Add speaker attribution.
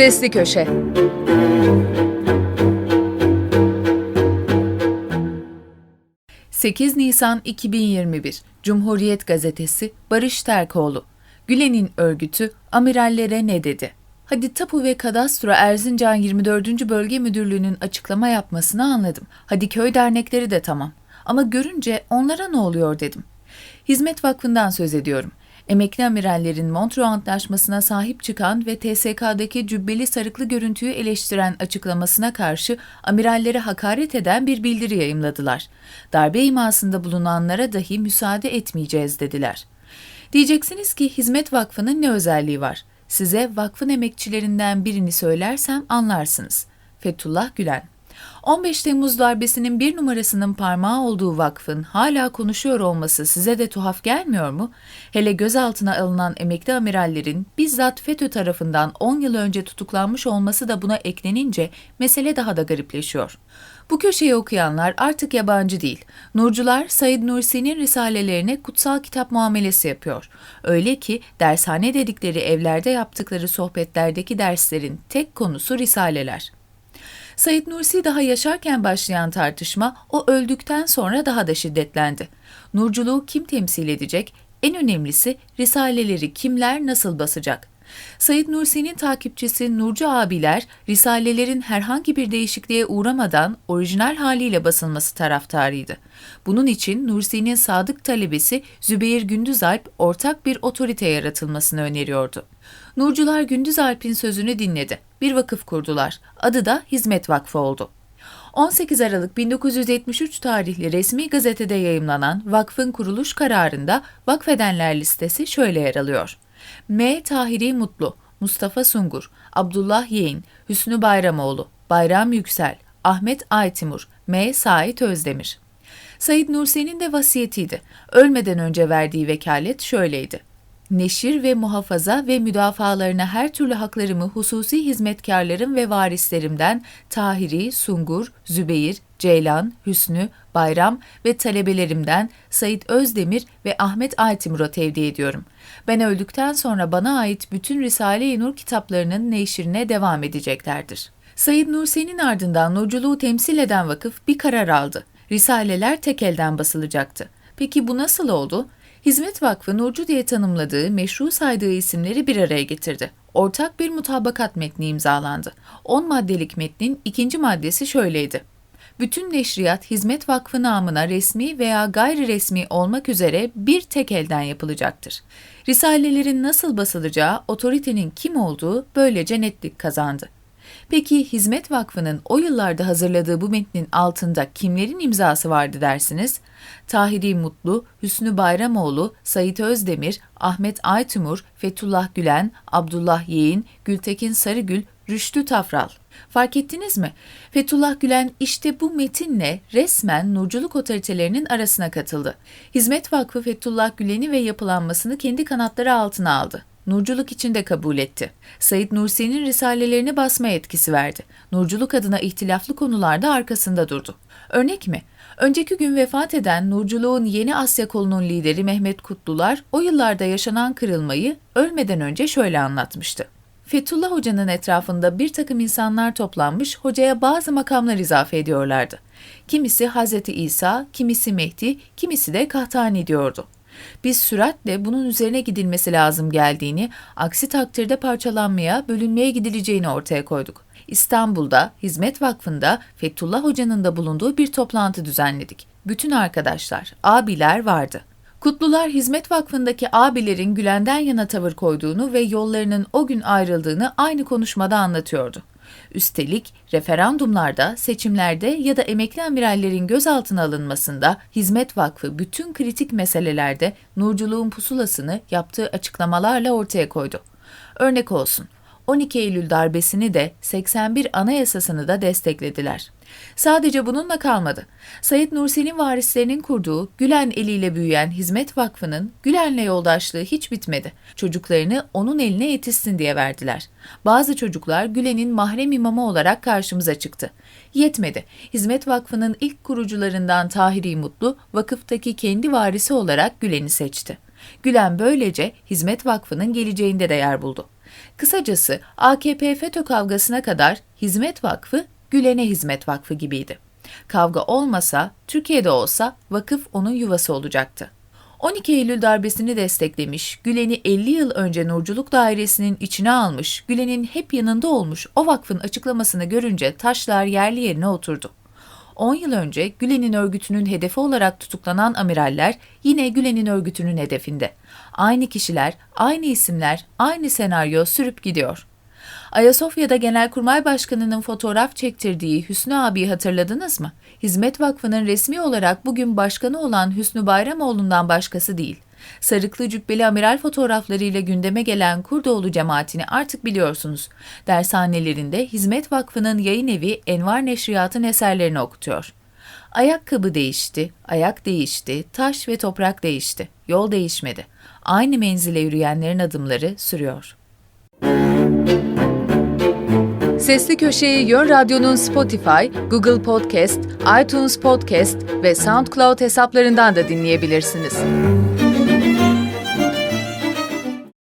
Speaker 1: Sesli Köşe ...8 Nisan 2021 Cumhuriyet Gazetesi Barış Terkoğlu Gülen'in örgütü amirallere ne dedi? Hadi Tapu ve Kadastro Erzincan 24. Bölge Müdürlüğü'nün açıklama yapmasını anladım. Hadi köy dernekleri de tamam. Ama görünce onlara ne oluyor dedim. Hizmet Vakfı'ndan söz ediyorum. Emekli amirallerin Montreux Antlaşması'na sahip çıkan ve TSK'daki cübbeli sarıklı görüntüyü eleştiren açıklamasına karşı amirallere hakaret eden bir bildiri yayımladılar. Darbe imasında bulunanlara dahi müsaade etmeyeceğiz dediler. Diyeceksiniz ki Hizmet Vakfı'nın ne özelliği var? Size vakfın emekçilerinden birini söylersem anlarsınız. Fethullah Gülen 15 Temmuz darbesinin bir numarasının parmağı olduğu vakfın hala konuşuyor olması size de tuhaf gelmiyor mu? Hele gözaltına alınan emekli amirallerin bizzat FETÖ tarafından 10 yıl önce tutuklanmış olması da buna eklenince mesele daha da garipleşiyor. Bu köşeyi okuyanlar artık yabancı değil. Nurcular Said Nursi'nin risalelerine kutsal kitap muamelesi yapıyor. Öyle ki dershane dedikleri evlerde yaptıkları sohbetlerdeki derslerin tek konusu risaleler. Said Nursi daha yaşarken başlayan tartışma o öldükten sonra daha da şiddetlendi. Nurculuğu kim temsil edecek? En önemlisi risaleleri kimler nasıl basacak? Said Nursi'nin takipçisi Nurcu abiler risalelerin herhangi bir değişikliğe uğramadan orijinal haliyle basılması taraftarıydı. Bunun için Nursi'nin sadık talebesi Zübeyir Gündüzalp ortak bir otorite yaratılmasını öneriyordu. Nurcular Gündüzalp'in sözünü dinledi. Bir vakıf kurdular. Adı da Hizmet Vakfı oldu. 18 Aralık 1973 tarihli resmi gazetede yayımlanan vakfın kuruluş kararında vakfedenler listesi şöyle yer alıyor. M. Tahiri Mutlu, Mustafa Sungur, Abdullah Yeğin, Hüsnü Bayramoğlu, Bayram Yüksel, Ahmet Aytimur, M. Sait Özdemir. Said Nursi'nin de vasiyetiydi. Ölmeden önce verdiği vekalet şöyleydi neşir ve muhafaza ve müdafalarına her türlü haklarımı hususi hizmetkarlarım ve varislerimden Tahiri, Sungur, Zübeyir, Ceylan, Hüsnü, Bayram ve talebelerimden Said Özdemir ve Ahmet Altimur'a tevdi ediyorum. Ben öldükten sonra bana ait bütün Risale-i Nur kitaplarının neşirine devam edeceklerdir. Said Nursi'nin ardından nurculuğu temsil eden vakıf bir karar aldı. Risaleler tek elden basılacaktı. Peki bu nasıl oldu? Hizmet Vakfı Nurcu diye tanımladığı, meşru saydığı isimleri bir araya getirdi. Ortak bir mutabakat metni imzalandı. 10 maddelik metnin ikinci maddesi şöyleydi. Bütün neşriyat Hizmet Vakfı namına resmi veya gayri resmi olmak üzere bir tek elden yapılacaktır. Risalelerin nasıl basılacağı, otoritenin kim olduğu böylece netlik kazandı. Peki Hizmet Vakfı'nın o yıllarda hazırladığı bu metnin altında kimlerin imzası vardı dersiniz? Tahiri Mutlu, Hüsnü Bayramoğlu, Sait Özdemir, Ahmet Aytumur, Fethullah Gülen, Abdullah Yeğin, Gültekin Sarıgül, Rüştü Tafral. Fark ettiniz mi? Fethullah Gülen işte bu metinle resmen nurculuk otoritelerinin arasına katıldı. Hizmet Vakfı Fethullah Gülen'i ve yapılanmasını kendi kanatları altına aldı. Nurculuk için de kabul etti. Said Nursi'nin risalelerini basma etkisi verdi. Nurculuk adına ihtilaflı konularda arkasında durdu. Örnek mi? Önceki gün vefat eden Nurculuğun Yeni Asya kolunun lideri Mehmet Kutlular o yıllarda yaşanan kırılmayı ölmeden önce şöyle anlatmıştı. Fethullah Hoca'nın etrafında bir takım insanlar toplanmış, hocaya bazı makamlar izafe ediyorlardı. Kimisi Hazreti İsa, kimisi Mehdi, kimisi de Kahtani diyordu. Biz süratle bunun üzerine gidilmesi lazım geldiğini, aksi takdirde parçalanmaya, bölünmeye gidileceğini ortaya koyduk. İstanbul'da Hizmet Vakfı'nda Fethullah Hoca'nın da bulunduğu bir toplantı düzenledik. Bütün arkadaşlar, abiler vardı. Kutlular Hizmet Vakfı'ndaki abilerin Gülen'den yana tavır koyduğunu ve yollarının o gün ayrıldığını aynı konuşmada anlatıyordu. Üstelik referandumlarda, seçimlerde ya da emekli amirallerin gözaltına alınmasında Hizmet Vakfı bütün kritik meselelerde nurculuğun pusulasını yaptığı açıklamalarla ortaya koydu. Örnek olsun, 12 Eylül darbesini de 81 Anayasasını da desteklediler. Sadece bununla kalmadı. Said Nursi'nin varislerinin kurduğu Gülen eliyle büyüyen Hizmet Vakfı'nın Gülen'le yoldaşlığı hiç bitmedi. Çocuklarını onun eline yetişsin diye verdiler. Bazı çocuklar Gülen'in mahrem imamı olarak karşımıza çıktı. Yetmedi. Hizmet Vakfı'nın ilk kurucularından Tahiri Mutlu, vakıftaki kendi varisi olarak Gülen'i seçti. Gülen böylece Hizmet Vakfı'nın geleceğinde de yer buldu. Kısacası AKP FETÖ kavgasına kadar Hizmet Vakfı, Gülen'e Hizmet Vakfı gibiydi. Kavga olmasa, Türkiye'de olsa vakıf onun yuvası olacaktı. 12 Eylül darbesini desteklemiş, Gülen'i 50 yıl önce Nurculuk Dairesi'nin içine almış, Gülen'in hep yanında olmuş o vakfın açıklamasını görünce taşlar yerli yerine oturdu. 10 yıl önce Gülen'in örgütünün hedefi olarak tutuklanan amiraller yine Gülen'in örgütünün hedefinde. Aynı kişiler, aynı isimler, aynı senaryo sürüp gidiyor. Ayasofya'da Genelkurmay Başkanı'nın fotoğraf çektirdiği Hüsnü abiyi hatırladınız mı? Hizmet Vakfı'nın resmi olarak bugün başkanı olan Hüsnü Bayramoğlu'ndan başkası değil. Sarıklı cübbeli amiral fotoğraflarıyla gündeme gelen Kurdoğlu cemaatini artık biliyorsunuz. Dershanelerinde Hizmet Vakfı'nın yayın evi Envar Neşriyat'ın eserlerini okutuyor. Ayakkabı değişti, ayak değişti, taş ve toprak değişti. Yol değişmedi. Aynı menzile yürüyenlerin adımları sürüyor. Sesli Köşeyi Yön Radyo'nun Spotify, Google Podcast, iTunes Podcast ve SoundCloud hesaplarından da dinleyebilirsiniz.